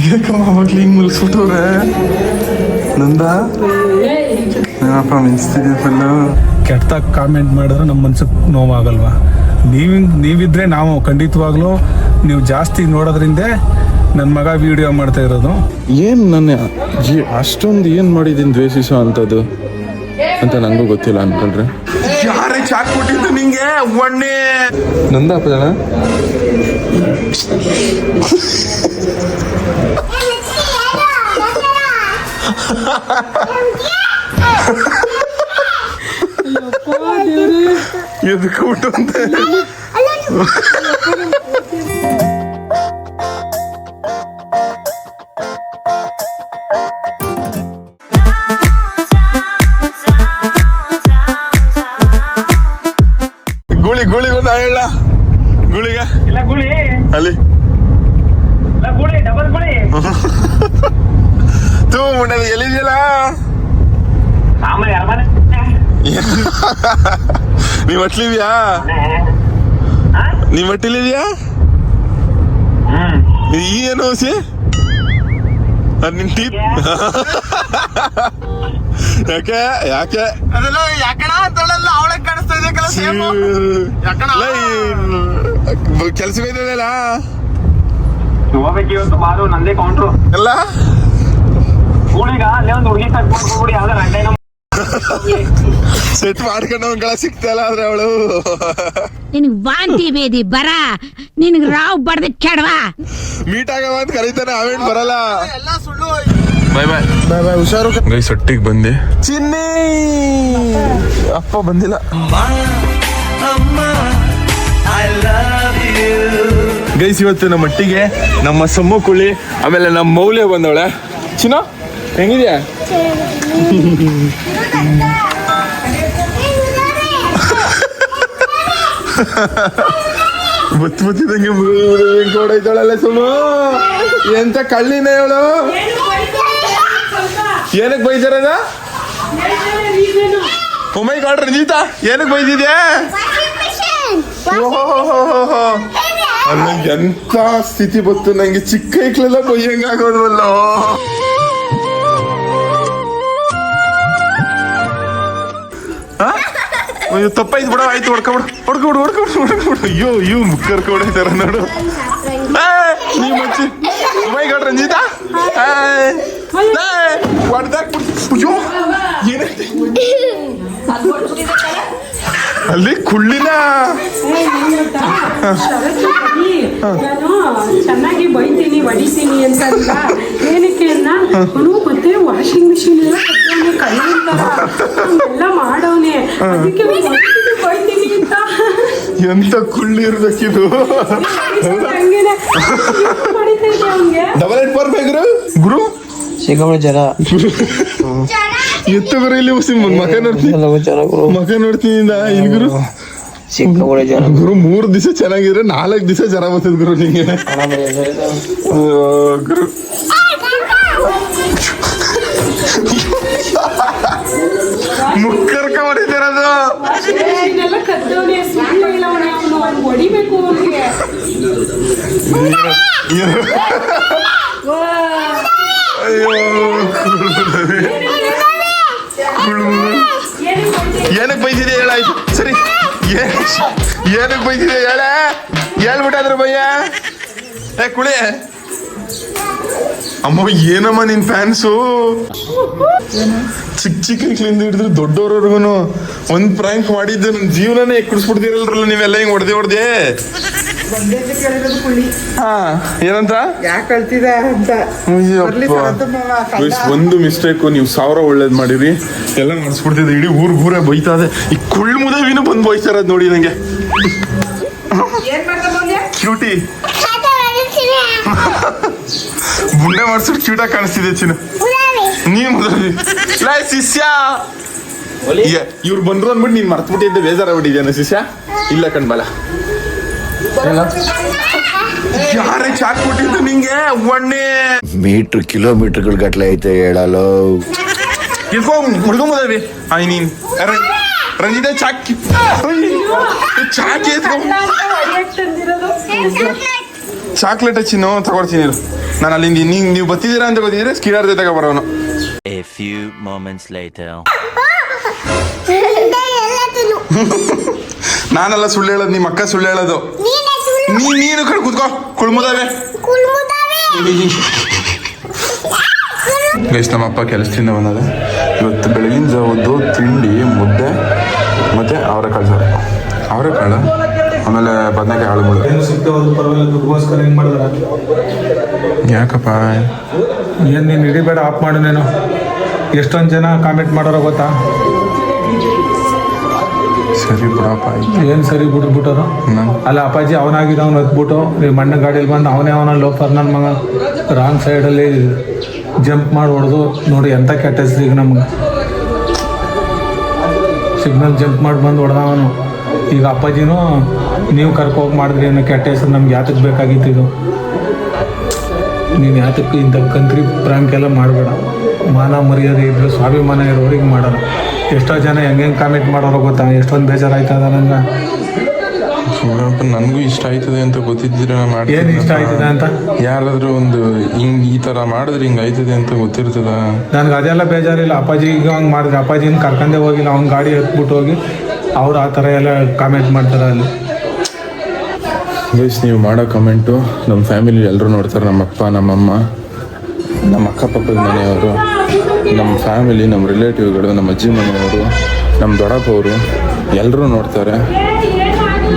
ಇದ್ಯಾಕಮ್ಮ ಅವಾಗ್ಲೂ ಹಿಂಗ್ ಮಲ್ಸ್ಬಿಟ್ಟವ್ರೆ ನಂದ ಏನಪ್ಪ ಮಿಂಚ್ತಿದ್ಯಾ ಫುಲ್ಲು ಕೆಟ್ಟದಾಗ ಕಾಮೆಂಟ್ ಮಾಡಿದ್ರೆ ನಮ್ಮ ಮನ್ಸಿಗೆ ನೋವಾಗಲ್ವಾ? ನೀವು ನೀವಿದ್ರೆ ನಾವು ಖಂಡಿತವಾಗ್ಲೂ ನೀವು ಜಾಸ್ತಿ ನೋಡೋದ್ರಿಂದ ನನ್ನ ಮಗ ವಿಡಿಯೋ ಮಾಡ್ತಾ ಇರೋದು. ಏನು ನನ್ನ ಜೀ ಅಷ್ಟೊಂದು ಏನು ಮಾಡಿದೀನಿ ದ್ವೇಷಿಸೋ ಅಂಥದ್ದು ಅಂತ ನನಗೂ ಗೊತ್ತಿಲ್ಲ ಅನ್ಕೊಂಡ್ರೆ. ಯಾರೇ ಚಾಕ್ ಕೊಟ್ಟಿದ್ದು ನಿಂಗೆ? ಒಣ್ಣೆ. ನಂದ yapmışlar. Yapar dere. Yedi kurtun de. ನೀವ್ ಅಟ್ಲಿದ್ಯಾ ನೀವ್ ಅಟ್ಟಿಲಿದ್ಯಾ ಹ್ಮ್ ಈ ಏನು ಸಿ ನಿನ್ ಟೀಪ್ ಯಾಕೆ ಯಾಕೆ? ಅದೆಲ್ಲ ಯಾಕಣ ಅಂತಲ್ಲ ಅವಳೆ ಕಾಣಿಸ್ತಾ ಇದೆ ಕೆಲಸ ಇದೆಯಲ್ಲ ಹೋಗ್ಬೇಕು ಇವತ್ತು ಬಾರು ನಂದೇ ಕೌಂಟ್ರು ಎಲ್ಲ? ಅಲ್ಲೇ ಒಂದು ಹುಡುಗಿ ಹೋಗ್ಬಿಡಿ ಯಾವ್ದಾರ ನಮ್ಮ ಸೆಟ್ ಮಾಡ್ಕೊಂಡು ಒಂದ್ಗಳ ಸಿಕ್ತಲ್ಲ ಆದ್ರೆ ಅವಳು. ನಿನಗ್ ವಾಂತಿ ಬೇದಿ ಬರ. ನಿನಗ್ ರಾವ್ ಬಡ್ದ ಕೆಡವಾ. ಮೀಟ್ ಆಗವ ಅಂತ ಕರೀತಾನೆ ಅವೇನ್ ಬರಲ್ಲ. ಎಲ್ಲ ಸುಳ್ಳು ಬಾಯ್ ಬಾಯ್ ಬಾಯ್ ಬಾಯ್ ಹುಷಾರು. ಗೈ ಸೊಟ್ಟಿಗೆ ಬಂದೆ. ಚಿನ್ನಿ. ಅಪ್ಪ ಬಂದಿಲ್ಲ. ಗೈಸ್ ಇವತ್ತು ನಮ್ಮ ಮಟ್ಟಿಗೆ ನಮ್ಮ ಸಮ್ಮು ಕುಳಿ ಆಮೇಲೆ ನಮ್ಮ ಮೌಲ್ಯ ಬಂದವಳೆ. ಚಿನ್ನ? ಹೆಂಗಿದ್ಯಾ? ಬತ್ ಬತ್ತಿದಂಗೆ ಕೊಡೈತಾಳಲ್ಲ ಸುಮ್ಮ ಎಂತ ಕಳ್ಳಿನ ಅವಳು ಏನಕ್ಕೆ ಬೈತಾರದ ಒಮ್ಮೈ ಗಾಡ್ ರಂಜಿತಾ ಏನಕ್ಕೆ ಬೈದಿದ್ಯಾ? ಓಹೋಹೋಹೋಹೋ. ಅಲ್ಲ ಎಂತ ಸ್ಥಿತಿ ಬತ್ತು? ನಂಗೆ ಚಿಕ್ಕ ಐಕ್ಲೆಲ್ಲ ಬೈಯಂಗ ಅಯ್ಯೋ ತಪ್ಪಾಯ್ತು ಬಿಡ ಆಯ್ತು ಹೊಡ್ಕೊಬಿಡು ಹೊಡ್ಕೊಬಿಡು ಹೊಡ್ಕೊಬಿಡು ಹೊಡ್ಕೊಬಿಡು ಅಯ್ಯೋ ಅಯ್ಯೋ ಮುಕ್ಕರ್ ಕೊಡೈತಾರ ನೋಡು ಏ, ನೀ ಮಚ್ಚಿ ಮೈ ಗಾಡ್ ರಂಜಿತಾ ಹೊಡ್ದಾಕ್ ಅಯ್ಯೋ ಏನೈತೆ ಅಲ್ಲಿ ಕುಳ್ಳಿನ. ನಾನು ಚೆನ್ನಾಗಿ ಬೈತೀನಿ ಹೊಡಿತೀನಿ ಅಂತ ಏನಕ್ಕೆ ಅವನು ಮತ್ತೆ ವಾಷಿಂಗ್ ಮಿಷಿನ್ ಎಲ್ಲ ಕಟ್ಟವನೆ ಎಲ್ಲ ಮಾಡವನೆ ಅದಕ್ಕೆ ಬೈತೀನಿ ಅಂತ. ಎಂತ ಕುಳ್ಳಿ ಇರ್ಬೇಕಿದು. ಡಬಲ್ ಏಟ್ ಫೋರ್ ಫೈವ್ ಗುರು ಸಿಕ್ಕಾಪಟ್ಟೆ ಜನ. ಎತ್ತು ಗುರು ಇಲ್ಲಿ ಉಸಿ ಮಕ ನೋಡ್ತೀನಿ. ಜನ ಮಕ ನೋಡ್ತೀನಿ ಇಲ್ಲಿ ಗುರು? ಸಿಕ್ಕಾಪಟ್ಟೆ ಜನ. ಗುರು ಮೂರು ದಿವಸ ಚೆನ್ನಾಗಿದ್ರೆ ನಾಲ್ಕು ದಿವಸ ಜ್ವರ ಬರ್ತದ ಗುರು ನಿಂಗೆ. ಗುರು. ಮುಕ್ಕರ್ಕ ಅವ್ನು ಹೊಡಿಬೇಕು ಅಯ್ಯೋ. ಏನಕ್ಕೆ ಬೈದಿದೆ ಹೇಳಾಯ್ತು ಸರಿ. ಏನ್ ಏನಕ್ಕೆ ಬೈದಿದೆ ಹೇಳ? ಹೇಳ್ಬಿಟ್ಟಾದ್ರು ಭಯ್ಯ ಏ, ಕುಳಿ. ಅಮ್ಮ, ಏನಮ್ಮ ನಿನ್ ಫ್ಯಾನ್ಸು ಚಿಕ್ಕ ಚಿಕ್ಕ ಮಕ್ಳಿಂದ ಹಿಡಿದ್ರು ದೊಡ್ಡವ್ರವ್ರಿಗೂ ಒಂದ್ ಪ್ರಾಂಕ್ ಮಾಡಿದ್ದು ನನ್ನ ಜೀವನನೇ ಕುಡಿಸ್ಬಿಡ್ತೀರಲ್ರಲ್ಲ ನೀವೆಲ್ಲ ಹಿಂಗ್ ಹೊಡೆದೇ ಹೊಡೆದೇ. ಹಾ ಏನಂತ? ಯಾಕೆ ಕಳ್ತಿದೆ ಅಂತ ಬರ್ಲಿ ಸರ್ ಅಂತ ಮಾವ, ಕಳ್ಳ. ಗೈಸ್, ಒಂದು ಮಿಸ್ಟೇಕ್ ನೀವು ಸಾವಿರ ಒಳ್ಳೇದ್ ಮಾಡಿರಿ. ಎಲ್ಲ ಮಾಡಿಸ್ಬಿಡ್ತಿದ್ದೆ ಇಡೀ ಊರ್ ಊರೇ ಬೈತಾ ಇದೆ. ಈ ಕುಳ್ಳು ಮುದವಿನೂ ಬಂದು ಬೈತಾರದ್ ನೋಡಿ ನಂಗೆ. ಏನ್ ಮಾಡ್ದ ಮೌಲ್ಯ ಕ್ಯೂಟಿ ಬುಂಡೆ ಮಾಡ್ಸಿಟ್ಟು ಕ್ಯೂಟಾಗಿ ಕಾಣಿಸ್ತಿದೆ ಚಿನ್ನ. ನೀ ಮುದವಿ. ಲೈ ಶಿಷ್ಯ. ಇವ್ರು ಬಂದ್ರು ಅಂದ್ಬಿಟ್ಟು ನೀನ್ ಮರ್ತ್ಬಿಟ್ಟಿದ್ದೆ ಬೇಜಾರಾಗ್ಬಿಟ್ಟಿದ್ಯಾನ ಶಿಷ್ಯ? ಇಲ್ಲ ಕಣ್ಬಲ ಯಾರೇ ಚಾಕ್ ಕೊಟ್ಟಿದ್ದು ನಿಂಗೆ ಒಣ್ಣೆ. ಮೀಟ್ರ್ ಕಿಲೋಮೀಟರ್ಗಳ ಗಟ್ಲೆ ಐತೆ ಹೇಳಲು. ಇಳ್ಕೊ ಮುಡ್ಕೊಂಬೋದವಿ ಐ ನೀನ್ ರಂಜಿತ ಚಾಕ್. ಚಾಕ್ ಚಾಕ್ಲೇಟ್ ಹಚ್ಚಿನ ತಗೊಳ್ತೀನಿ ನಾನು ಅಲ್ಲಿಂದ ನೀವು ನೀವು ಬತ್ತಿದ್ದೀರಾ ಅಂತ ಗೊತ್ತಿದ್ರೆ ಸ್ಕಿಡರ್ ಜೊತೆಗೆ ಬರೋನು ಎ ಫ್ಯೂ ಮೋಮೆಂಟ್ಸ್ ಲೇಟರ್ ನಾನಲ್ಲ ಸುಳ್ಳು ಹೇಳೋದು ನಿಮ್ಮ ಅಕ್ಕ ಸುಳ್ಳು ಹೇಳೋದು. ನೀ ನೀನು ಕಡೆ ಕೂತ್ಕೋ. ಕುಳ್ಮುದಾವೆ. ಗೈಸ್ ನಮ್ಮ ಅಪ್ಪ ಕೆಲಸದಿಂದ ಬಂದಾಗ ಇವತ್ತು ಬೆಳಗಿನ ಜಾವದ್ದು ತಿಂಡಿ ಮುದ್ದೆ ಮತ್ತೆ ಅವರೆಕಾಳು ಸಾರು. ಅವರೆಕಾಳು? ಆಮೇಲೆ ಬದನೆಕಾಯಿ ಆಳು ಮುಳು ಯಾಕಪ್ಪ? ಏನ್ ನೀನ್ ಹಿಡಿಬೇಡ ಆಫ್ ಮಾಡು ನೀನು. ಎಷ್ಟೊಂದ್ ಜನ ಕಾಮೆಂಟ್ ಮಾಡೋರ ಗೊತ್ತಾ? ಸರಿ ಬಿಡಪ್ಪ. ಆಯ್ತು ಏನು ಸರಿ ಬಿಟ್ಬಿಟ್ಟರು ನಾನು ಅಲ್ಲ ಅಪ್ಪಾಜಿ ಅವನಾಗಿದ್ದು ಅವ್ನು ಹತ್ಬಿಟ್ಟು ನೀವು ಮಣ್ಣ ಗಾಡಿಯಲ್ಲಿ ಬಂದು ಅವನೇ ಅವನ ಲೋಫರ್ ನನ್ನ ಮಗ. ರಾಂಗ್ ಸೈಡಲ್ಲಿ ಜಂಪ್ ಮಾಡಿ ಹೊಡೆದು ನೋಡಿ ಎಂಥ ಕೆಟ್ಟ ಈಗ ನಮ್ಗೆ. ಸಿಗ್ನಲ್ ಜಂಪ್ ಮಾಡಿ ಬಂದು ಹೊಡೆದ ಅವನು ಈಗ ಅಪ್ಪಾಜಿನೂ ನೀವು ಕರ್ಕೋಗಿ ಮಾಡಿದ್ರಿ ಏನೋ ಕೆಟ್ಟ ಹೆಸರು ನಮ್ಗೆ ಯಾತಕ್ಕೆ ಬೇಕಾಗಿತ್ತು ಇದು. ನೀನು ಯಾತಕ್ಕೆ ಇಂಥ ಕಂತ್ರಿ ಪ್ರಾಂಕ್ ಎಲ್ಲ ಮಾಡಬೇಡ. ಮಾನ ಮರ್ಯಾದೆ ಇದ್ರೆ ಸ್ವಾಭಿಮಾನ ಇರೋರಿಗೆ ಮಾಡೋಣ ಎಷ್ಟೋ ಜನ ಹೆಂಗೆ ಹೆಂಗೆ ಕಾಮೆಂಟ್ ಮಾಡೋರು ಗೊತ್ತಾ? ಎಷ್ಟೊಂದು ಬೇಜಾರಾಯ್ತದ ನಂಗೆ? ನನಗೂ ಇಷ್ಟ ಆಯ್ತದೆ ಅಂತ ಗೊತ್ತಿದ್ರೆ ನಾನು ಏನು ಇಷ್ಟ ಆಯ್ತದೆ ಅಂತ? ಯಾರಾದರೂ ಒಂದು ಹಿಂಗ್ ಈ ತರ ಮಾಡಿದ್ರೆ ಹಿಂಗ್ ಆಯ್ತದೆ ಅಂತ ಗೊತ್ತಿರ್ತದ? ನನಗೆ ಅದೆಲ್ಲ ಬೇಜಾರಿಲ್ಲ. ಅಪ್ಪಾಜಿಗೆ ಹಂಗೆ ಮಾಡಿದ್ರೆ ಅಪ್ಪಾಜಿನ ಕರ್ಕೊಂಡೇ ಹೋಗಿಲ್ಲ ಅವ್ನ ಗಾಡಿ ಎತ್ಬಿಟ್ಟು ಹೋಗಿ ಅವ್ರು ಆ ಥರ ಎಲ್ಲ ಕಾಮೆಂಟ್ ಮಾಡ್ತಾರೆ ಅಲ್ಲಿ. ಗೈಸ್ ನೀವು ಮಾಡೋ ಕಮೆಂಟು. ನಮ್ಮ ಫ್ಯಾಮಿಲಿ ಎಲ್ಲರೂ ನೋಡ್ತಾರೆ. ನಮ್ಮ ಅಪ್ಪ ನಮ್ಮಮ್ಮ ನಮ್ಮ ಅಕ್ಕಪಕ್ಕದ ಮನೆಯವರು. ನಮ್ಮ ಫ್ಯಾಮಿಲಿ ನಮ್ಮ ರಿಲೇಟಿವ್ಗಳು ನಮ್ಮ ಅಜ್ಜಿ ಮನೆಯವರು ನಮ್ಮ ದೊಡ್ಡಪ್ಪವರು ಎಲ್ಲರೂ ನೋಡ್ತಾರೆ.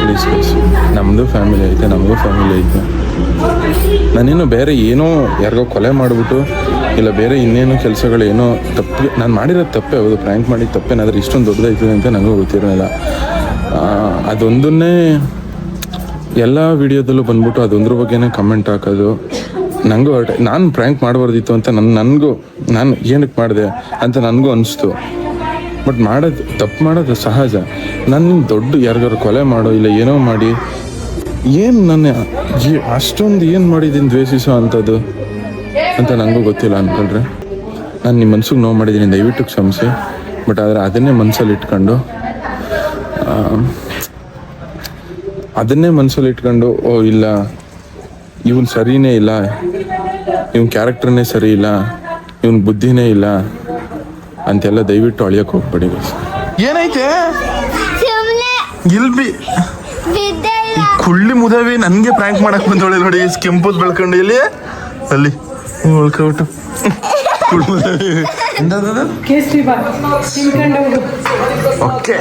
ಪ್ಲೀಸ್ ಪ್ಲೀಸ್ ನಮ್ಮದು ಫ್ಯಾಮಿಲಿ ಐತೆ, ನಮಗೂ ಫ್ಯಾಮಿಲಿ ಐತೆ. ನಾನೇನು ಬೇರೆ ಏನೋ ಯಾರಿಗೋ ಕೊಲೆ ಮಾಡಿಬಿಟ್ಟು, ಇಲ್ಲ ಬೇರೆ ಇನ್ನೇನು ಕೆಲಸಗಳು ಏನೋ ತಪ್ಪು, ನಾನು ಮಾಡಿರೋ ತಪ್ಪೇ, ಹೌದು ಪ್ರ್ಯಾಂಕ್ ಮಾಡಿದ ತಪ್ಪೇನಾದ್ರೆ ಇಷ್ಟೊಂದು ದೊಡ್ಡದಾಯ್ತದೆ ಅಂತ ನನಗೂ ಗೊತ್ತಿರಲಿಲ್ಲ. ಅದೊಂದನ್ನೇ ಎಲ್ಲ ವಿಡಿಯೋದಲ್ಲೂ ಬಂದ್ಬಿಟ್ಟು ಅದೊಂದ್ರ ಬಗ್ಗೆನೇ ಕಮೆಂಟ್ ಹಾಕೋದು. ನನಗೂ ನಾನು ಪ್ರ್ಯಾಂಕ್ ಮಾಡಬಾರ್ದಿತ್ತು ಅಂತ ನನ್ನ ನನಗೂ ನಾನು ಏನಕ್ಕೆ ಮಾಡಿದೆ ಅಂತ ನನಗೂ ಅನಿಸ್ತು. ಬಟ್ ಮಾಡೋದು, ತಪ್ಪು ಮಾಡೋದು ಸಹಜ. ನನ್ನ ದೊಡ್ಡ ಯಾರಿಗಾರು ಕೊಲೆ ಮಾಡೋ ಇಲ್ಲ ಏನೋ ಮಾಡಿ, ಏನು ನನ್ನ ಅಷ್ಟೊಂದು ಏನು ಮಾಡಿದ್ದೀನಿ ದ್ವೇಷಿಸೋ ಅಂಥದ್ದು ಅಂತ ನನಗೂ ಗೊತ್ತಿಲ್ಲ ಅಂದ್ಕೊಳ್ರೆ ನಾನು ನಿಮ್ಮ ಮನ್ಸಿಗೆ ನೋವು ಮಾಡಿದ್ದೀನಿ, ದಯವಿಟ್ಟು ಕ್ಷಮಿಸಿ. ಬಟ್ ಆದರೆ ಅದನ್ನೇ ಮನಸ್ಸಲ್ಲಿ ಇಟ್ಕೊಂಡು ಅದನ್ನೇ ಮನಸ್ಸಲ್ಲಿ ಇಟ್ಕೊಂಡು, ಓ, ಇಲ್ಲ, ಇವನು ಸರಿನೇ ಇಲ್ಲ, ಇವನ್ ಕ್ಯಾರೆಕ್ಟರ್ನೇ ಸರಿ ಇಲ್ಲ ಇವನ್ ಬುದ್ಧಿನೇ ಇಲ್ಲ ಅಂತೆಲ್ಲ ದಯವಿಟ್ಟು ಅಳಿಯಕ್ಕೆ ಹೋಗ್ಬೇಡಿ ಏನೈತೆ? ಈ ಕುಳ್ಳಿ ಮುದವಿ ನನಗೆ ಪ್ರ್ಯಾಂಕ್ ಮಾಡಕ್ ಬಂದವಳೆ ನೋಡಿ ಕೆಂಪದ್ ಬೆಳ್ಕೊಂಡು ಇಲ್ಲಿ. ಅಲ್ಲಿ. ಉಳ್ಕೊಬಿಟ್ಟು ಓಕೆ.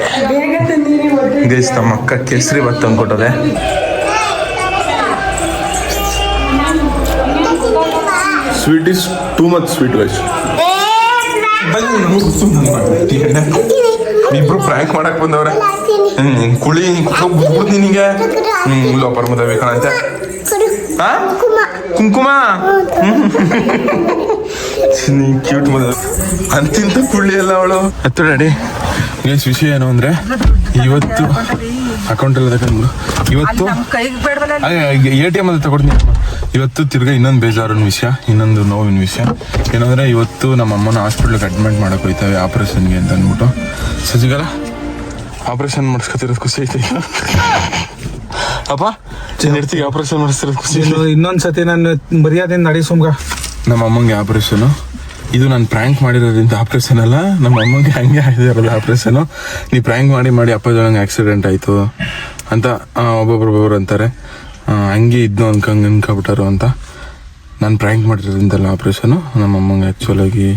ಗೈಸ್ ತಮ್ಮ ಅಕ್ಕ ಕೇಸರಿ ಭತ್ತ ತಂದ್ಕೊಟ್ಟದೆ sweet is too much sweet guys. ಇಬ್ರು ಪ್ರ್ಯಾಂಕ್ ಮಾಡಕ್ ಬಂದವ್ರೆ? ಹ್ಮ್ ಕುಳಿ ಬಿಡ್ಬಿಡ್ತು ನಿನಗೆ ಹ್ಮ್ ಲೋಪರ್ ಮುದ ಬೇಕಂತೆ ಹಾ? ಕುಂಕುಮ. ಕ್ಯೂಟ್ ಮದ ಅಂತಿಂತ ಕುಳ್ಳಿ ಅಲ್ಲ ಅವಳು. ಹತ್ತು ಡ್ಯಾಡಿ. ಗೈಸ್ ವಿಷಯ ಏನು ಅಂದ್ರೆ ಇವತ್ತು ಅಕೌಂಟ್ ಎಲ್ಲ ತಗೊಂಡು ಇವತ್ತು ಎ ಟಿ ಎಂ ಅಲ್ಲಿ. ತಗೊಡ್ತೀನಿ ಇವತ್ತು ತಿರ್ಗಾ ಇನ್ನೊಂದು ಬೇಜಾರಿನ ವಿಷಯ ಇನ್ನೊಂದು ನೋವಿನ ವಿಷಯ. ಏನಂದ್ರೆ ಇವತ್ತು ನಮ್ಮ ಅಮ್ಮನ ಹಾಸ್ಪಿಟ್ಲಿಗೆ ಅಡ್ಮಿಟ್ ಮಾಡಕ್ ಹೋಯ್ತಾವೆ ಆಪರೇಷನ್ಗೆ ಅಂತ ಅಂದ್ಬಿಟ್ಟು. ಸಜಿಗಲ ಆಪರೇಷನ್ ಮಾಡಿಸ್ಕೊತಿರೋದು ಖುಷಿ ಐತೆ. ಅಪ್ಪ ಚೆನ್ನಾಗಿರ್ತೀವಿ ಆಪರೇಷನ್ ಮಾಡಿಸ್ತಿರೋದು ಖುಷಿ ಐತೆ. ಇನ್ನೊಂದು ಸತಿ ನಾನು ಮರ್ಯಾದೆ ನಡಿ ಸುಮ್ಗ ನಮ್ಮ ಅಮ್ಮಂಗೆ ಆಪರೇಷನು ಇದು ನಾನು ಪ್ರ್ಯಾಂಕ್ ಮಾಡಿರೋದ್ರಿಂದ ಆಪ್ರೇಷನ್ ಅಲ್ಲ ನಮ್ಮ ಅಮ್ಮಂಗೆ ಹಂಗೆ ಆಗಿದಾರಲ್ಲ ಆಪ್ರೇಷನು ನೀ ಪ್ರ್ಯಾಂಕ್ ಮಾಡಿ ಮಾಡಿ ಅಪ್ಪ ಅಪ್ಪದೊಳಗೆ ಆಕ್ಸಿಡೆಂಟ್ ಆಯಿತು ಅಂತ ಒಬ್ಬೊಬ್ರು ಅಂತಾರೆ. ಹಂಗೆ ಇದ್ನು ಅನ್ಕಂಗೆ ಅನ್ಕೊಬಿಟ್ಟಾರು ಅಂತ. ನಾನು ಪ್ರ್ಯಾಂಕ್ ಮಾಡಿರೋದ್ರಿಂದಲ್ಲ ಆಪ್ರೇಷನು ನಮ್ಮ ಅಮ್ಮಂಗೆ ಆ್ಯಕ್ಚುಲಾಗಿ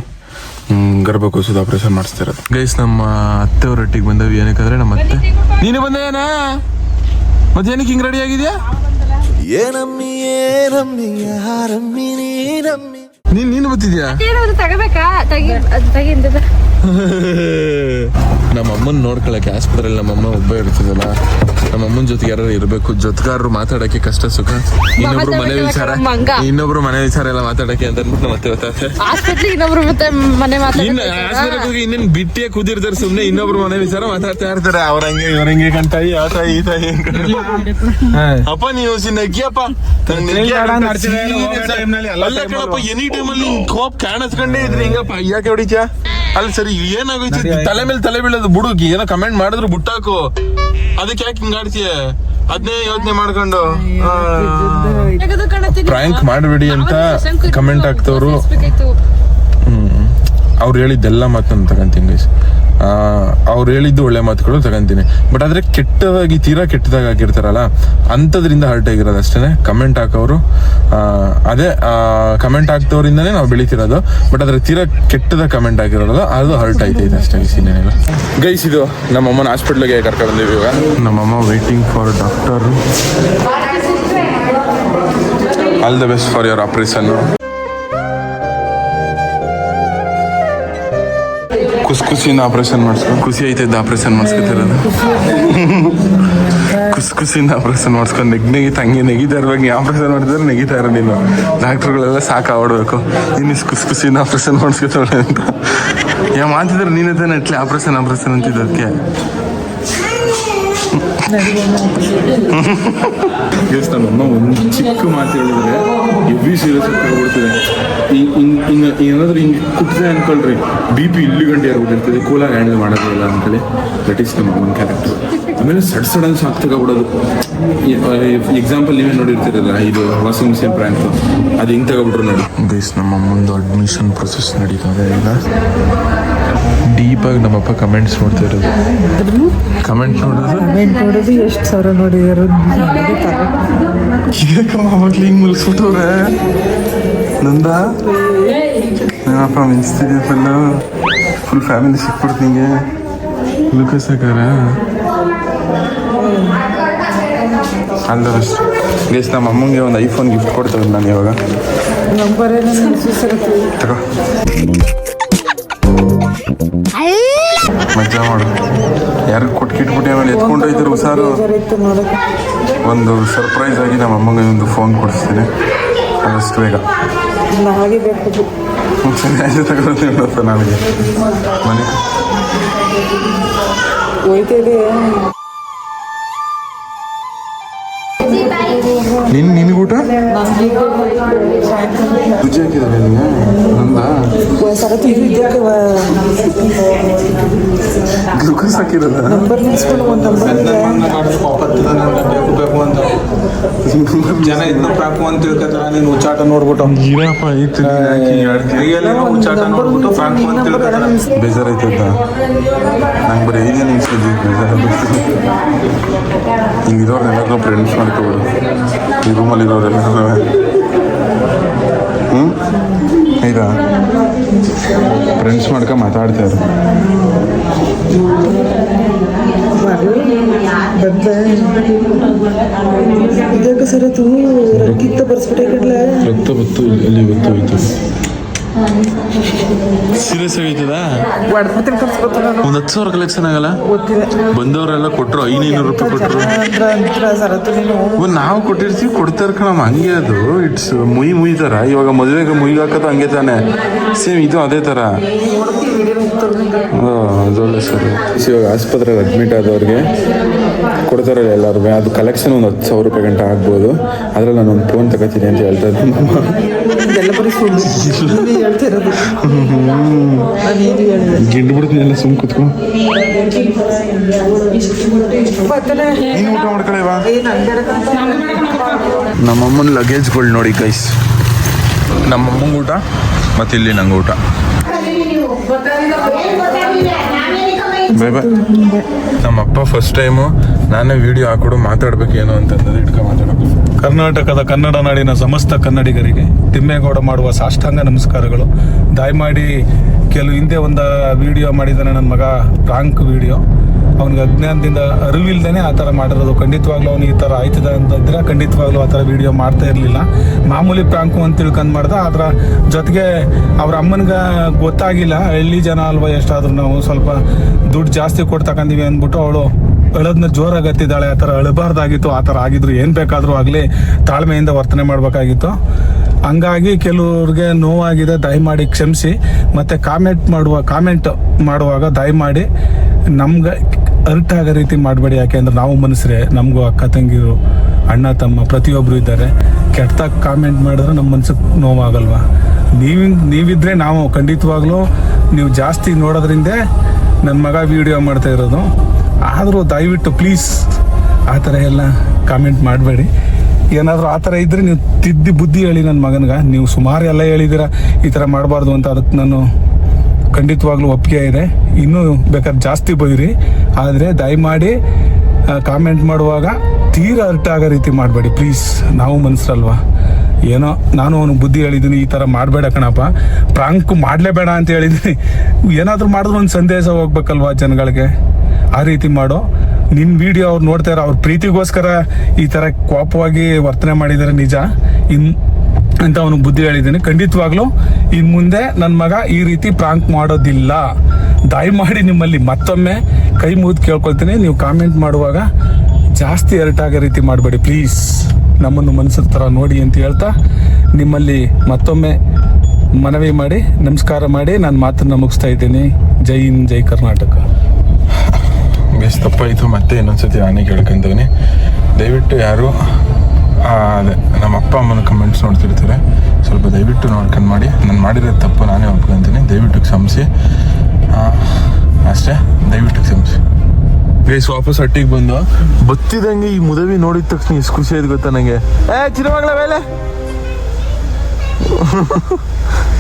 ಗರ್ಭಕೋಶದ ಆಪರೇಷನ್ ಮಾಡಿಸ್ತಿರೋದು ಗೈಸ್ ನಮ್ಮ ಅತ್ತೆ ಒಟ್ಟಿಗೆ ಬಂದವಿ. ಏನಕ್ಕಂದ್ರೆ ನಮ್ಮ ಅತ್ತೆ ನೀನು ಬಂದೇನ ಮತ್ತೆ ಏನಕ್ಕೆ ಹಿಂಗೆ ರೆಡಿ ಆಗಿದ್ಯಾ? ನೀನ್ ನೀನು ಬತ್ತಿದ್ಯಾ ತಗಬೇಕಾ? ತಗಿ ಅದು ತಗಿಂದ ನಮ್ಮ ಅಮ್ಮನ ನೋಡ್ಕೊಳಕ್ಕೆ ಆಸ್ಪತ್ರೆಯಲ್ಲಿ ನಮ್ಮ ಅಮ್ಮ ಒಬ್ಬ ಇರ್ತದಲ್ಲ ನಮ್ಮ ಅಮ್ಮನ ಜೊತೆಗೆ ಯಾರು ಇರಬೇಕು. ಜೊತೆಗಾರರು ಮಾತಾಡಕ್ಕೆ ಕಷ್ಟ ಸುಖ. ಇನ್ನೊಬ್ರು ಮನೆ ವಿಚಾರ. ಇನ್ನೊಬ್ರು ಮನೆ ವಿಚಾರ ಎಲ್ಲ ಮಾತಾಡಕ್ಕೆ ಅಂತ ಅಂದ್ಬಿಟ್ಟು ಮತ್ತೆ ಗೊತ್ತಾಗ್ತದೆ ಇನ್ನೊಬ್ರು ಮತ್ತೆ ಮನೆ ಇನ್ನೇನ್ ಬಿಟ್ಟಿಯೇ ಕುದಿರ್ತಾರೆ ಸುಮ್ನೆ ಇನ್ನೊಬ್ರು ಮನೆ ವಿಚಾರ ಮಾತಾಡ್ತಾ ಇರ್ತಾರೆ. ಅವ್ರ ಹಂಗೆ ಇವ್ರ ಹಂಗೆ ಕಂತಾಯಿ ಆ ತಾಯಿ ಈ ತಾಯಿ. ಅಪ್ಪ ನೀವು ನಗ್ಗಿಯಪ್ಪ. ಅಲ್ಲ ಕಣಪ್ಪ ಎನಿ ಟೈಮ್ ಅಲ್ಲಿ ಕೋಪ್ ಕಾಣಿಸ್ಕೊಂಡೇ ಇದ್ರಿ. ಹಿಂಗಪ್ಪ ಯಾಕೆ ಹೊಡಿತ್ಯಾ? ಅಲ್ಲ ಸರಿ ಏನಾಗೋಯ್ತು? ತಲೆ ಮೇಲೆ ತಲೆ ಬೀಳೋದು ಬುಡು ಏನೋ ಕಮೆಂಟ್ ಮಾಡಿದ್ರು ಬುಟ್ಟಾಕು. ಅದಕ್ಕೆ ಯಾಕೆ ಹಿಂಗಾಡ್ತೀಯ ಅದನ್ನೇ ಯೋಚನೆ ಮಾಡ್ಕೊಂಡು. ಪ್ರಾಂಕ್ ಮಾಡಬೇಡಿ ಅಂತ ಕಮೆಂಟ್ ಹಾಕ್ತವ್ರು. ಹ್ಮ್. ಅವ್ರು ಹೇಳಿದ್ದೆಲ್ಲ ಮತ್ತೊಂದು ತಗೊಂತೀನಿ ಗೈಸ್ ಅವ್ರು ಹೇಳಿದ್ದು ಒಳ್ಳೆ ಮಾತುಗಳು ತಗೊಂತೀನಿ. ಬಟ್ ಆದರೆ ಕೆಟ್ಟದಾಗಿ ತೀರಾ ಕೆಟ್ಟದಾಗಿ ಹಾಕಿರ್ತಾರಲ್ಲ ಅಂಥದ್ರಿಂದ ಹರ್ಟ್ ಆಗಿರೋದು ಅಷ್ಟೇ ಕಮೆಂಟ್ ಹಾಕೋರು ಅದೇ ಕಮೆಂಟ್ ಹಾಕ್ತವರಿಂದನೇ ನಾವು ಬೆಳಿತಿರೋದು. ಬಟ್ ಆದ್ರೆ ತೀರಾ ಕೆಟ್ಟದ ಕಮೆಂಟ್ ಆಗಿರೋದಲ್ಲ ಅದು ಹರ್ಟ್ ಆಯ್ತೈತೆ ಅಷ್ಟೇ ಗೈಸ್ ಏನಿಲ್ಲ ಗೈಸ್ ಇದು ನಮ್ಮಮ್ಮನ ಹಾಸ್ಪಿಟ್ಲಿಗೆ ಕರ್ಕೊಂಡು ಬಂದಿವಿ ಇವಾಗ. ನಮ್ಮಮ್ಮ waiting for doctor all the best for your operation ಖುಷಿ ಖುಷಿಯಿಂದ ಆಪರೇಷನ್ ಮಾಡಿಸ್ಕೊ. ಖುಷಿ ಐತೈತೆ ಆಪರೇಷನ್ ಮಾಡಿಸ್ಕೊತಿರೋದು ಖುಷಿ ಖುಷಿಯಿಂದ ಆಪರೇಷನ್ ಮಾಡಿಸ್ಕೊಂಡು ನೆಗ್ ನೆಗಿತ ಹಂಗೆ ನೆಗಿತಾ ಇರುವಾಗ ನೀವು ಆಪರೇಷನ್ ಮಾಡಿದ್ರೆ ನೆಗಿತಾ ಇರೋ ನೀನು. ಸಾಕು ಆಡ್ಬೇಕು ನೀನು ಖುಷಿ ಖುಷಿಯಿಂದ ಆಪರೇಷನ್ ಮಾಡಿಸ್ಕೊತಾಳೆ ಅಂತ. ಯಾ ಮಾತಿದ್ರೆ ನೀನೇ ತಾನೆ ಅಟ್ಲಿ ಆಪರೇಷನ್ ಆಪರೇಷನ್ ಅಂತಿದ್ದು ನಮ್ಮಮ್ಮ ಒಂದು ಚಿಕ್ಕ ಮಾತು ಹೇಳಿದ್ರೆ ಎವಿ ಸೀರಿಯಸ್ ಆಗ್ಬಿಡ್ತದೆ ಹಿಂಗೆ ಏನಾದರೂ ಹಿಂಗೆ ಕುಟ್ಟಿದೆ ಅನ್ಕೊಳ್ರಿ. ಬಿ ಪಿ ಇಲ್ಲಿ ಗಂಟೆ ಆಗ್ಬಿಟ್ಟಿರ್ತದೆ ಕೂಲಾಗಿ ಹ್ಯಾಂಡಲ್ ಮಾಡೋದಿಲ್ಲ ಅಂತೇಳಿ. ದಟ್ ಈಸ್ ನಮ್ಮ ಅಮ್ಮನ ಕ್ಯಾರೆಕ್ಟರ್ ಆಮೇಲೆ ಸಡ್ ಸಡನ್ ಶಾಕ್ ತಗೊಬಿಡೋದು. ಎಕ್ಸಾಂಪಲ್ ನೀವೇ ನೋಡಿರ್ತೀರಲ್ಲ, ಇದು ವಾಷಿಂಗ್ ಮಿಷಿನ್ ಪ್ರ್ಯಾಂಕ್ ಅದು ಹಿಂಗೆ ತಗೊಬಿಟ್ರು ನೋಡಿ. ಬೇಸ್ ನಮ್ಮ ಅಮ್ಮಂದು ಅಡ್ಮಿಷನ್ ಪ್ರೊಸೆಸ್ ನಡೀತದೆ ಈಗ. ಡೀಪಾಗಿ ನಮ್ಮಪ್ಪ ಕಮೆಂಟ್ಸ್ ನೋಡ್ತಾ ಇರೋದು. ಕಮೆಂಟ್ ನೋಡೋದು ನೋಡೋದು ಎಷ್ಟು ಸಾವಿರ ನೋಡಿದಾರೆ ಅವಾಗ್ಲೂ ಹಿಂಗೆ ಮುಗಿಸ್ಬಿಟ್ಟವ್ರೆ ನಂದ? ಏನಪ್ಪ ಮಿಂಚ್ತಿದ್ಯಾ ಫುಲ್ಲು ಫುಲ್ ಫ್ಯಾಮಿಲಿ ಸಿಕ್ಬಿಡ್ತು ನಿಂಗೆ. ಲುಕಸ್ ಹಾಕಾರ ಅಲ್ಲ ಬೆಸ್ಟ್ ಗೇಸ್ ನಮ್ಮ ಅಮ್ಮಂಗೆ ಒಂದು ಐಫೋನ್ ಗಿಫ್ಟ್ ಕೊಡ್ತೇವೆ ನಾನು ಇವಾಗ. ತಗೋ. ಮಜಾ ಮಾಡು ಯಾರು ಕೊಟ್ಕಿಟ್ಬಿಟ್ಟು ಆಮೇಲೆ ಎತ್ಕೊಂಡು ಸರ್ ಹುಷಾರು. ಒಂದು ಸರ್ಪ್ರೈಸ್ ಆಗಿ ನಮ್ಮ ಅಮ್ಮಂಗೆ ಒಂದು ಫೋನ್ ಕೊಡಿಸ್ತೀನಿ. ಆದಷ್ಟು ಬೇಗ. ತಗೊಳ್ತೀನಿ ನನಗೆ ಮನೆ. ನಿನ್ ನಿನಗೆ ಊಟ? ರುಚಿ ಹಾಕಿದ್ದಾರೆ ನಿನಗೆ ನಂದ? ಗ್ಲೂಕೋಸ್ ಹಾಕಿರಲ್ಲ? ಜನ ಇದ್ನ ಪ್ರಾಕು ಅಂತ ತಿಳ್ಕೊತಾರ ನೀನು ಉಚ್ಚಾಟ ನೋಡ್ಬಿಟ್ಟು. ಏನಪ್ಪ ಐತಿ ಕೈಯಲ್ಲೇನೋ ಉಚ್ಚಾಟ ನೋಡ್ಬಿಟ್ಟು ಪ್ರಾಕು ಅಂತ ತಿಳ್ಕೊತಾರ ಬೇಜಾರಾಯ್ತದ ನಂಗೆ ಬರೀ ಐದೇ ನಿಮಿಷ ಬೇಜಾರಾಗ್ಬಿಡ್ತೀನಿ ಹಿಂಗಿರೋರ್ನೆಲ್ಲರೂ ಫ್ರೆಂಡ್ಸ್ ಮಾಡ್ಕೊಬೋದು. ಈ ರೂಮಲ್ಲಿ ಇರೋರೆಲ್ಲ ಹ್ಞೂ ಈಗ ಫ್ರೆಂಡ್ಸ್ ಮಾಡ್ಕೊಂಡು ಮಾತಾಡ್ತಾರೆ ರಕ್ತ ಬತ್ತು ಅಲ್ಲಿ ಬತ್ತು ಹೋಯ್ತು? ಸೀರಿಯಸ್ ಆಗೈತದ ಒಂದ್ ಹತ್ತು ಸಾವಿರ ಕಲೆಕ್ಷನ್ ಆಗಲ್ಲ? ಬಂದವರೆಲ್ಲ ಕೊಟ್ರು ಐನೈನೂರು ರೂಪಾಯಿ ಕೊಟ್ರು. ನಾವು ಕೊಟ್ಟಿರ್ತೀವಿ ಕೊಡ್ತಾರ ಕಣಮ್ಮ ಹಂಗೆ ಅದು. ಇಟ್ಸ್ ಮುಯಿ ಮುಯಿ ತರ. ಇವಾಗ ಮದುವೆಗೆ ಮುಯಿ ಹಾಕೋದು ಹಂಗೆ ತಾನೆ. ಸೇಮ್ ಇದು ಅದೇ ತರ. ಅದೊಳ್ಳೆ ಸರ್. ಇವಾಗ ಆಸ್ಪತ್ರೆಗೆ ಅಡ್ಮಿಟ್ ಆದವ್ರಿಗೆ ಕೊಡ್ತಾರಲ್ಲ ಎಲ್ಲರಿಗೂ ಅದು ಕಲೆಕ್ಷನ್ ಒಂದು ಹತ್ತು ಸಾವಿರ ರೂಪಾಯಿ ಗಂಟೆ ಆಗ್ಬೋದು. ಅದ್ರಲ್ಲಿ ನಾನು ಒಂದು ಫೋನ್ ತಗೋತೀನಿ ಅಂತ ಹೇಳ್ತಾ ಇದ್ದೆ ನಮ್ಮ ಗಿಂಡು ಬಿಡ್ತೀನಿ ಎಲ್ಲ ಸುಮ್ ಕುತ್ಕೊಂಡು ನೀನು ಊಟ ಮಾಡ್ಕೊಳ್ಳೇವಾ ನಮ್ಮಮ್ಮನ ಲಗೇಜ್ಗಳು ನೋಡಿ ಗೈಸ್ ನಮ್ಮಮ್ಮಂಗೆ ಊಟ ಮತ್ತು ಇಲ್ಲಿ ನಂಗೆ ಊಟ. ಬೈ ಬೈ ನಮ್ಮಪ್ಪ ಫಸ್ಟ್ ಟೈಮು ನಾನೇ ವಿಡಿಯೋ ಹಾಕೊಡು ಮಾತಾಡ್ಬೇಕೇನೋ ಅಂತಂದ್ರೆ ಇಟ್ಕೊ ಮಾತಾಡೋದು ಕರ್ನಾಟಕದ ಕನ್ನಡ ನಾಡಿನ ಸಮಸ್ತ ಕನ್ನಡಿಗರಿಗೆ ತಿಮ್ಮೇಗೌಡ ಮಾಡುವ ಸಾಷ್ಟಾಂಗ ನಮಸ್ಕಾರಗಳು. ದಯಮಾಡಿ ಕೆಲವು ಹಿಂದೆ ಒಂದು ವಿಡಿಯೋ ಮಾಡಿದ್ದಾನೆ ನನ್ನ ಮಗ ಪ್ರಾಂಕ್ ವಿಡಿಯೋ ಅವ್ನಿಗೆ ಅಜ್ಞಾನದಿಂದ ಅರಿವಿಲ್ದೇ ಆ ಥರ ಮಾಡಿರೋದು. ಖಂಡಿತವಾಗ್ಲೂ ಅವ್ನು ಈ ಥರ ಆಯ್ತದ ಅಂತಂದ್ರೆ ಖಂಡಿತವಾಗ್ಲೂ ಆ ಥರ ವಿಡಿಯೋ ಮಾಡ್ತಾ ಇರಲಿಲ್ಲ. ಮಾಮೂಲಿ ಪ್ರಾಂಕು ಅಂತ ತಿಳ್ಕೊಂಡು ಮಾಡ್ದೆ ಅದರ ಜೊತೆಗೆ ಅವ್ರ ಅಮ್ಮನಿಗೆ ಗೊತ್ತಾಗಿಲ್ಲ ಹಳ್ಳಿ ಜನ ಅಲ್ವಾ ಎಷ್ಟಾದರೂ ನಾವು ಸ್ವಲ್ಪ ದುಡ್ಡು ಜಾಸ್ತಿ ಕೊಡ್ತಕ್ಕಂತೀವಿ ಅಂದ್ಬಿಟ್ಟು ಅವಳು ಅಳೋದನ್ನ ಜೋರಾಗಿ ಹತ್ತಿದ್ದಾಳೆ, ಆ ಥರ ಅಳಬಾರ್ದಾಗಿತ್ತು, ಆ ಥರ ಆಗಿದ್ರು ಏನು ಬೇಕಾದರೂ ಆಗಲಿ ತಾಳ್ಮೆಯಿಂದ ವರ್ತನೆ ಮಾಡಬೇಕಾಗಿತ್ತು. ಹಂಗಾಗಿ ಕೆಲವ್ರಿಗೆ ನೋವಾಗಿದೆ, ದಯಮಾಡಿ ಕ್ಷಮಿಸಿ. ಮತ್ತು ಕಾಮೆಂಟ್ ಮಾಡುವ, ಕಾಮೆಂಟ್ ಮಾಡುವಾಗ ದಯಮಾಡಿ ನಮ್ಗೆ ಅರ್ಟ್ ಆಗೋ ರೀತಿ ಮಾಡಬೇಡಿ. ಯಾಕೆಂದ್ರೆ ನಾವು ಮನಸ್ಸರೇ, ನಮಗೂ ಅಕ್ಕ ತಂಗಿರು, ಅಣ್ಣ, ತಮ್ಮ ಪ್ರತಿಯೊಬ್ಬರು ಇದ್ದಾರೆ. ಕೆಟ್ಟದಾಗಿ ಕಾಮೆಂಟ್ ಮಾಡಿದ್ರೆ ನಮ್ಮ ಮನ್ಸಿಗೆ ನೋವಾಗಲ್ವಾ? ನೀವು ನೀವಿದ್ರೆ ನಾವು ಖಂಡಿತವಾಗ್ಲೂ ನೀವು ಜಾಸ್ತಿ ನೋಡೋದ್ರಿಂದ ನನ್ನ ಮಗ ವಿಡಿಯೋ ಮಾಡ್ತಾ ಇರೋದು. ಆದರೂ ದಯವಿಟ್ಟು ಪ್ಲೀಸ್ ಆ ಥರ ಎಲ್ಲ ಕಾಮೆಂಟ್ ಮಾಡಬೇಡಿ. ಏನಾದರೂ ಆ ಥರ ಇದ್ದರೆ ನೀವು ತಿದ್ದಿ ಬುದ್ಧಿ ಹೇಳಿ ನನ್ನ ಮಗನಿಗೆ. ನೀವು ಸುಮಾರು ಎಲ್ಲ ಹೇಳಿದ್ದೀರ ಈ ಥರ ಮಾಡಬಾರ್ದು ಅಂತ ಅದಕ್ಕೆ ನಾನು ಖಂಡಿತವಾಗ್ಲೂ ಒಪ್ಪಿಗೆ ಇದೆ. ಇನ್ನೂ ಬೇಕಾದ್ರೆ ಜಾಸ್ತಿ ಬೈರಿ. ಆದರೆ ದಯಮಾಡಿ ಕಾಮೆಂಟ್ ಮಾಡುವಾಗ ತೀರಾ ಅರ್ಟ್ ಆಗೋ ರೀತಿ ಮಾಡಬೇಡಿ ಪ್ಲೀಸ್ ನಾವು ಮನ್ಸರಲ್ವಾ? ಏನೋ, ನಾನು ಅವನಿಗೆ ಬುದ್ಧಿ ಹೇಳಿದ್ದೀನಿ ಈ ಥರ ಮಾಡಬೇಡ ಕಣಪ್ಪ. ಪ್ರಾಂಕ್ ಮಾಡಲೇಬೇಡ ಅಂತ ಹೇಳಿದ್ದೀನಿ ಏನಾದರೂ ಮಾಡಿದ್ರೆ ಒಂದು ಸಂದೇಶ ಹೋಗ್ಬೇಕಲ್ವಾ ಜನಗಳಿಗೆ? ಆ ರೀತಿ ಮಾಡೋ. ನಿನ್ನ ವಿಡಿಯೋ ಅವ್ರು ನೋಡ್ತಾರೆ ಅವ್ರ ಪ್ರೀತಿಗೋಸ್ಕರ ಈ ಥರ ಕೋಪವಾಗಿ ವರ್ತನೆ ಮಾಡಿದ್ದಾರೆ ನಿಜ. ಇನ್ ಅಂತ ಅವನಿಗೆ ಬುದ್ಧಿ ಹೇಳಿದ್ದೀನಿ. ಖಂಡಿತವಾಗ್ಲೂ ಇನ್ನು ಮುಂದೆ ನನ್ನ ಮಗ ಈ ರೀತಿ ಪ್ರಾಂಕ್ ಮಾಡೋದಿಲ್ಲ. ದಯಮಾಡಿ ನಿಮ್ಮಲ್ಲಿ ಮತ್ತೊಮ್ಮೆ ಕೈ ಮುಗಿದು ಕೇಳ್ಕೊಳ್ತೀನಿ. ನೀವು ಕಾಮೆಂಟ್ ಮಾಡುವಾಗ ಜಾಸ್ತಿ ಎರಟಾಗೋ ರೀತಿ ಮಾಡಬೇಡಿ. ಪ್ಲೀಸ್ ನಮ್ಮನ್ನು ಮನಸ್ಸಿನ ಥರ ನೋಡಿ ಅಂತ ಹೇಳ್ತಾ ನಿಮ್ಮಲ್ಲಿ ಮತ್ತೊಮ್ಮೆ ಮನವಿ ಮಾಡಿ, ನಮಸ್ಕಾರ ಮಾಡಿ, ನಾನು ಮಾತನ್ನು ಮುಗಿಸ್ತಾ ಇದ್ದೀನಿ. ಜೈ ಹಿಂದ್, ಜೈ ಕರ್ನಾಟಕ. ಬೇಸ್ ತಪ್ಪಾಯಿತು ಮತ್ತೆ ಇನ್ನೊಂದ್ಸತಿ ನಾನೇ ಕೇಳ್ಕೊಂತೀನಿ. ದಯವಿಟ್ಟು ಯಾರು ಅದೇ ನಮ್ಮ ಅಪ್ಪ ಅಮ್ಮನ ಕಮೆಂಟ್ಸ್ ನೋಡ್ತಿರ್ತಾರೆ. ಸ್ವಲ್ಪ ದಯವಿಟ್ಟು ನೋಡ್ಕೊಂಡು ಮಾಡಿ. ನಾನು ಮಾಡಿರೋ ತಪ್ಪು ನಾನೇ ಒಪ್ಕೊಂತೀನಿ. ದಯವಿಟ್ಟು ಕ್ಷಮಿಸಿ. ಅಷ್ಟೇ ದಯವಿಟ್ಟು ಕ್ಷಮಿಸಿ. ಬೇಸ್ ವಾಪಸ್ ಹಟ್ಟಿಗೆ ಬಂದು. ಬತ್ತಿದಂಗೆ ಈ ಮುದವಿ ನೋಡಿದ ತಕ್ಷಣ ಎಷ್ಟು ಖುಷಿ ಆಯ್ತು ಗೊತ್ತಾ ನನಗೆ ಏ ಚಿರವಾಗ್ಲ ಮೇಲೆ.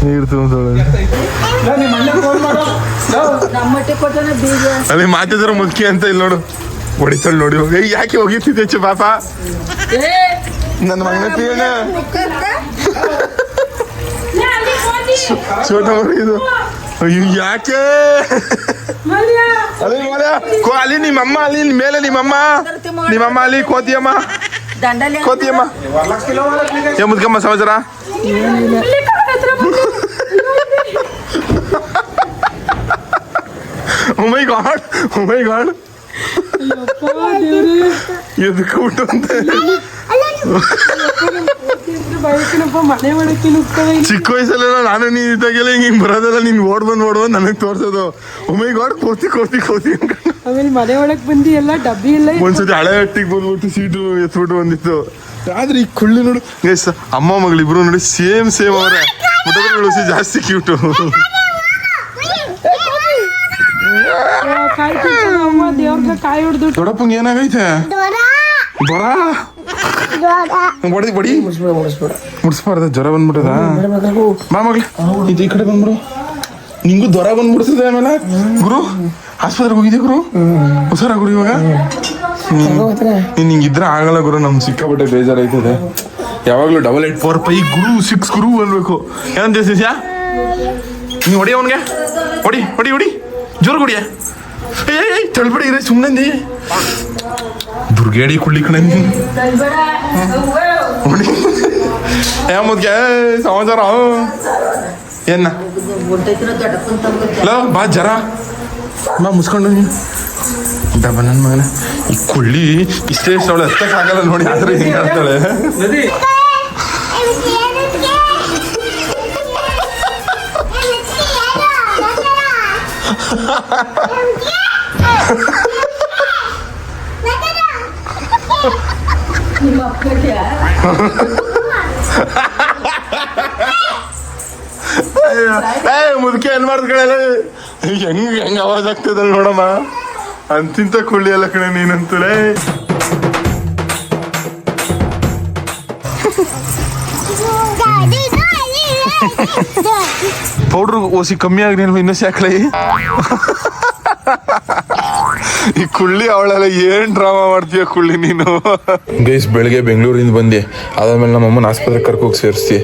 ನೀರು ಅಲ್ಲಿ ಮಾತಿದ್ರ ಮುಖ್ಯ ಅಂತ ಇಲ್ಲ ನೋಡು. ಹೊಡಿತಾಳೆ ನೋಡಿ. ಹೋಗಿ ಯಾಕೆ ಹೋಗಿತ್ತಿದ್ದೆ ಪಾಪ? ನನ್ನ ಮಗನ ತೀರಣ ಇದು ಅಯ್ಯೋ, ಯಾಕೆ? ಅಲ್ಲಿ ಮರ ಕೋ ಅಲ್ಲಿ ಮೇಲೆ ನಿಮ್ಮಮ್ಮ. ನಿಮ್ಮಮ್ಮ, ಅಲ್ಲಿ ಕೋತಿಯಮ್ಮ. ಕೋತಿಯಮ್ಮ ಏ ಮುದ್ಕಮ್ಮ ಸಮಾಚಾರ ಓ ಮೈ ಗಾಡ್ ಓ ಮೈ ಗಾಡ್ ಎದಕ್ಕೆ ಬಿಟ್ಟು ಅಂತ ಬೈಕನಪ್ಪ ಮನೆ ಒಳಕ್ಕೆ ನುಗ್ತವೆ ಚಿಕ್ಕ ವಯಸ್ಸಲ್ಲ ನಾನು ನೀನ್ ಇದ್ದಾಗೆಲ್ಲ ಹಿಂಗ್ ಬರೋದಲ್ಲ ನೀನ್ ಓಡ್ ಬಂದ್ ಓಡ್ ಬಂದ್ ನನಗ್ ತೋರ್ಸೋದು ಒಮ್ಮೆ ಗಾಡ್ ಕೋತಿ ಕೋತಿ ಕೋತಿ ಅನ್ಕೊಂಡು ಆಮೇಲೆ ಮನೆ ಒಳಗ್ ಬಂದಿ ಎಲ್ಲ ಡಬ್ಬಿ ಎಲ್ಲ ಒಂದ್ಸತಿ ಹಳೆ ಹಟ್ಟಿಗೆ ಬಂದ್ಬಿಟ್ಟು ಸೀಟು ಎತ್ಬಿಟ್ಟು ಬಂದಿತ್ತು. ಆದ್ರೆ ಈ ಕುಳ್ಳಿ ನೋಡು ಅಮ್ಮ ಅಮ್ಮ ಮಗಳಿಬ್ರು ನೋಡಿ ಸೇಮ್ ಸೇಮ್ ಅವ್ರೆ. ಮುಟಗಳು ಜಾಸ್ತಿ ಕ್ಯೂಟು ಕಾಯಿ ತಿಂತಾನೆ ಅಮ್ಮ ದೇವ್ರಿಗೆ ಕಾಯಿ ಹೊಡೆದು ದೊಡ್ಡಪ್ಪಂಗೆ ಏನಾಗೈತೆ? ಬರ ಬಡಿ ಬಡಿ. ಮುಡ್ಸ್ಬಾರ್ದ ಜ್ವರ ಬಂದ್ಬಿಟ್ಟದ. ಬಾ ಇದು ಈ ಕಡೆ ಬಂದ್ಬಿಡು. ನಿಂಗೂ ಜ್ವರ ಬಂದ್ಬಿಡ್ತದೆ ಆಮೇಲೆ. ಗುರು ಆಸ್ಪತ್ರೆಗೆ ಹೋಗಿದ್ದೆ ಗುರು? ಹುಷಾರ ಗುರು ಇವಾಗ? ನೀನ್ ಹಿಂಗಿದ್ರೆ? ಆಗಲ್ಲ ಗುರು ನಮ್ ಸಿಕ್ಕಾಪಟ್ಟೆ ಬೇಜಾರೈತದೆ ಯಾವಾಗ್ಲೂ ಡಬಲ್ ಏಟ್ ಫೋರ್ ಫೈ ಗುರು ಸಿಕ್ಸ್ ಗುರು ಅನ್ಬೇಕು. ಏನಂತ ಶಿಷ್ಯ ನೀವು ಹೊಡಿ ಅವನ್ಗೆ. ಹೊಡಿ ಹೊಡಿ ಹೊಡಿ. ಜೋರು ತಳ್ಬಿಡಿ ಏಯ್ ತಳ್ಬೇಡಿ ಇರೇ ಸುಮ್ಮನೆ ದುರ್ಗೇಡಿ ಕುಳ್ಳಿ ಕಣ. ಹೊಡಿ. ಏ ಮುದ್ಗೆ ಸಮಾಚಾರ? ಏನ? ಲೋ ಬಾ ಜರ. ಬಾ ಮುಸ್ಕೊಂಡು ನೀನು ಡಬ್ಬ ನನ್ನ ಮಗನ. ಈ ಕುಳ್ಳಿ ಇಷ್ಟೇ ಇಷ್ಟ ಅವಳು ಆಗಲ್ಲ ನೋಡಿ ಆದ್ರೆ ಹಿಂಗೆ ಏ ಮುದುಕೆ ಏನ್ ಮಾಡ್ದು ಕಣಲ್ಲ ಹೆಂಗ್ ಹೆಂಗ್ ಅವಾಜ್ ಆಗ್ತದಲ್ ನೋಡಮ್ಮ? ಅಂತಿಂತ ಕುಳ್ಳಿ ಅಲ್ಲ ಕಣೆ ನೀನಂತಲೇ ಪೌಡ್ರ್ ಓಸಿ ಕಮ್ಮಿ ಆಗಿ ನೀನು ಇನ್ನೂ ಸಾಕಲೇ. ಈ ಕುಳ್ಳಿ ಅವಳೆಲ್ಲ ಏನ್ ಡ್ರಾಮಾ ಮಾಡ್ತೀಯ ಕುಳ್ಳಿ ನೀನು? ಗೈಸ್ ಬೆಳಿಗ್ಗೆ ಬೆಂಗಳೂರಿಂದ ಬಂದೆ. ಅದಾದ್ಮೇಲೆ ನಮ್ಮ ಅಮ್ಮನ ಆಸ್ಪತ್ರೆಗೆ ಕರ್ಕೋಗಿ ಸೇರಿಸ್ತಿ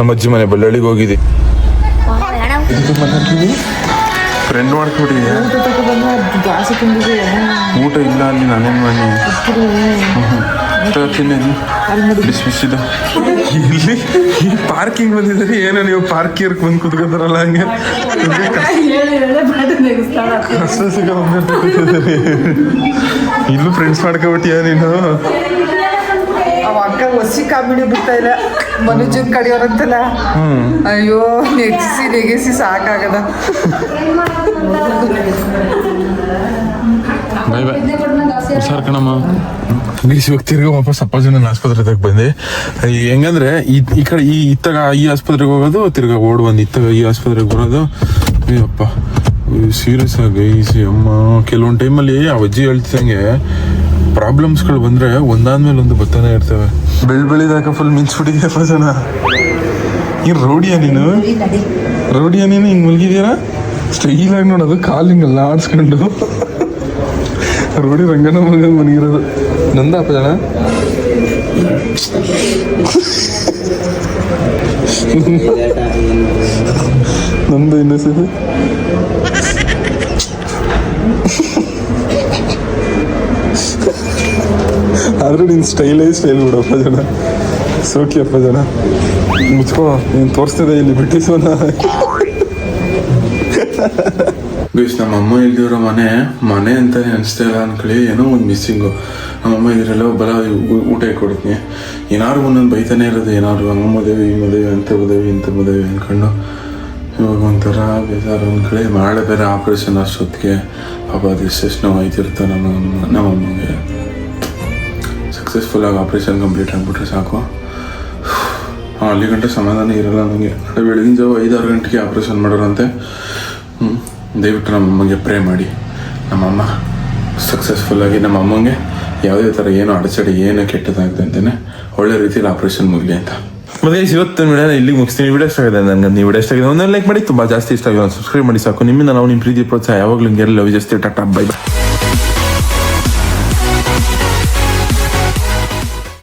ನಮ್ಮ ಅಜ್ಜಿ ಮನೆ ಬಳ್ಳಳ್ಳಿಗೆ ಹೋಗಿದ್ದೆ. ಫ್ರೆಂಡ್ ಮಾಡ್ಕೊಡಿ. ಊಟ ಇಲ್ಲ ಅಲ್ಲಿ ನಾನೇನ್ ಮಾಡಿ ಬಿಸಿ ಬಿಸಿದು ಇಲ್ಲಿ ಈ ಪಾರ್ಕಿಂಗ್ ಬಂದಿದ್ದಾರೆ ಏನೋ ನೀವು ಪಾರ್ಕಿಂಗ್ ಬಂದು ಕುತ್ಕೋತಾರಲ್ಲ ಹಂಗೆ. ಕಷ್ಟ ಇಲ್ಲೂ ಫ್ರೆಂಡ್ಸ್ ಮಾಡ್ಕೊಬಿಟ್ಟಿಯ ನೀನು? ಅವ ಅಕ್ಕ ಒಸಿ ಕಾಮಿಡಿ ಬಿಡ್ತಾ ಇಲ್ಲ. ಮನುಜನ್ ಕಡಿಯೋರಂತಲ್ಲ. ಅಯ್ಯೋ ನೆಗಿಸಿ ನೆಗೆಸಿ ಸಾಕಾಗದ. ಬಾಯ್ ಬಾಯ್. ಹುಷಾರ್ ಕಣಮ್ಮ. ಇವಾಗ ತಿರ್ಗಿ ವಾಪಸ್ ಅಪ್ಪಾಜಿನ ಜನ ಆಸ್ಪತ್ರೆ ತಗ ಬಂದೆ. ಹೆಂಗಂದ್ರೆ ಈ ಈ ಕಡೆ ಈ ಇತ್ತಾಗ ಈ ಆಸ್ಪತ್ರೆಗೆ ಹೋಗೋದು ತಿರ್ಗಾ ಓಡ್ ಬಂದು ಇತ್ತಾಗ ಈ ಆಸ್ಪತ್ರೆಗೆ ಬರೋದು. ಅಯ್ಯಪ್ಪ ಸೀರಿಯಸ್ ಆಗಿ ಈಸಿ ಅಮ್ಮ. ಕೆಲವೊಂದು ಟೈಮಲ್ಲಿ ಆ ಅಜ್ಜಿ ಹೇಳ್ತಿದಂಗೆ ಪ್ರಾಬ್ಲಮ್ಸ್ಗಳು ಬಂದರೆ ಒಂದಾದ್ಮೇಲೆ ಒಂದು ಬರ್ತಾನೆ ಇರ್ತವೆ. ಬೆಳ್ ಬೆಳಿದಾಗ ಫುಲ್ ಮಿಂಚ್ಬಿಟ್ಟಿದೆಯಪ್ಪ ಜನ ಈ ರೌಡಿಯ ನೀನು? ರೌಡಿಯ ನೀನು? ಹಿಂಗೆ ಮಲಗಿದ್ಯಾರ ಸ್ಟೈಲಾಗಿ ನೋಡೋದು ಕಾಲು ಹಿಂಗೆಲ್ಲ ಆಡಿಸ್ಕೊಂಡು. ರೋಡಿ ರಂಗನ ಮಗ ಮನಗಿರೋದು. ನಂದಪ್ಪ ಜನ? ನಂದು ಇನ್ನಿಸಿದೆ ಆದ್ರೂ ನಿನ್ ಸ್ಟೈಲೇ ಸ್ಟೈಲ್ ಬಿಡಪ್ಪ ಜನ. ಸೋಕಿಯಪ್ಪ ಜನ. ಮುಚ್ಕೋ, ನೀನು ತೋರಿಸ್ತಿದೆ ಇಲ್ಲಿ ಬಿಟ್ಟಿಸೋನ ಗೈಸ್ ನಮ್ಮ ಅಮ್ಮ ಇಲ್ದಿರೋ ಮನೆ ಮನೆ ಅಂತ ಅನಿಸ್ತಾ ಇಲ್ಲ ಅನ್ಕೊಳ್ಳಿ. ಏನೋ ಒಂದು ಮಿಸ್ಸಿಂಗು ನಮ್ಮಮ್ಮ ಇದ್ರೆಲ್ಲ ಬರ ಬಲ ಊಟ ಕೊಡ್ತೀನಿ ಏನಾದ್ರು ಒಂದೊಂದು ಬೈತಾನೆ ಇರೋದು, ಏನಾದ್ರು ಹಂಗ ಮದುವೆ, ಈ ಮದುವೆ, ಅಂತ ಮದುವೆ ಇಂಥ ಮದುವೆ ಅಂದ್ಕೊಂಡು ಇವಾಗ ಒಂಥರ ಬೇಜಾರು ಅನ್ಕೊಳ್ಳಿ. ಮಾಡೇ ಬೇರೆ ಆಪ್ರೇಷನ್ ಅಷ್ಟೊತ್ತಿಗೆ. ಪಾಪ ಅದು ಎಷ್ಟೆಷ್ಟು ನಾವು ಆಯ್ತಿರ್ತಾ ನಮ್ಮ ಅಮ್ಮಗೆ ಸಕ್ಸಸ್ಫುಲ್ ಆಗಿ ಆಪ್ರೇಷನ್ ಕಂಪ್ಲೀಟ್ ಆಗಿಬಿಟ್ರೆ ಸಾಕು. ಅಲ್ಲಿ ಗಂಟೆ ಸಮಾಧಾನ ಇರಲ್ಲ ನನಗೆ ಬೆಳಗಿನ ಜಾವ ಐದಾರು ಗಂಟೆಗೆ ಆಪ್ರೇಷನ್ ಮಾಡೋರಂತೆ. ದಯವಿಟ್ಟು ನಮ್ಮ ಅಮ್ಮಗೆ ಪ್ರೇ ಮಾಡಿ. ನಮ್ಮಮ್ಮ ಸಕ್ಸಸ್ಫುಲ್ಲಾಗಿ ನಮ್ಮ ಅಮ್ಮಂಗೆ ಯಾವುದೇ ಥರ ಏನು ಅಡಚಣೆ, ಏನು ಕೆಟ್ಟದಾಗಿದೆ ಅಂತಲೇ ಒಳ್ಳೆ ರೀತಿಯಲ್ಲಿ ಆಪ್ರೇಷನ್ ಮುಗಲಿ ಅಂತ. ಮತ್ತೆ ಇವತ್ತು ವಿಡಿಯೋನ ಇಲ್ಲಿಗೆ ಮುಗಿಸ್ತೀನಿ. ವಿಡಿಯೋ ಇಷ್ಟ ಆಗಿದೆ ನನಗೆ ನೀವು ವಿಡಿಯೋ ಇಷ್ಟ ಆಗಿದೆ ಲೈಕ್ ಮಾಡಿ. ತುಂಬ ಜಾಸ್ತಿ ಇಷ್ಟ ಆಗಿದೆ ಸಬ್ಸ್ಕ್ರೈಬ್ ಮಾಡಿ ಸಾಕು. ನಿಮ್ಮಿಂದ ನಾವು ನಿಮ್ಮ ಪ್ರೀತಿ ಪ್ರೋತ್ಸಾಹ ಯಾವಾಗಲೂ ಲವ್ ಜಾಸ್ತಿ. Tata bye bye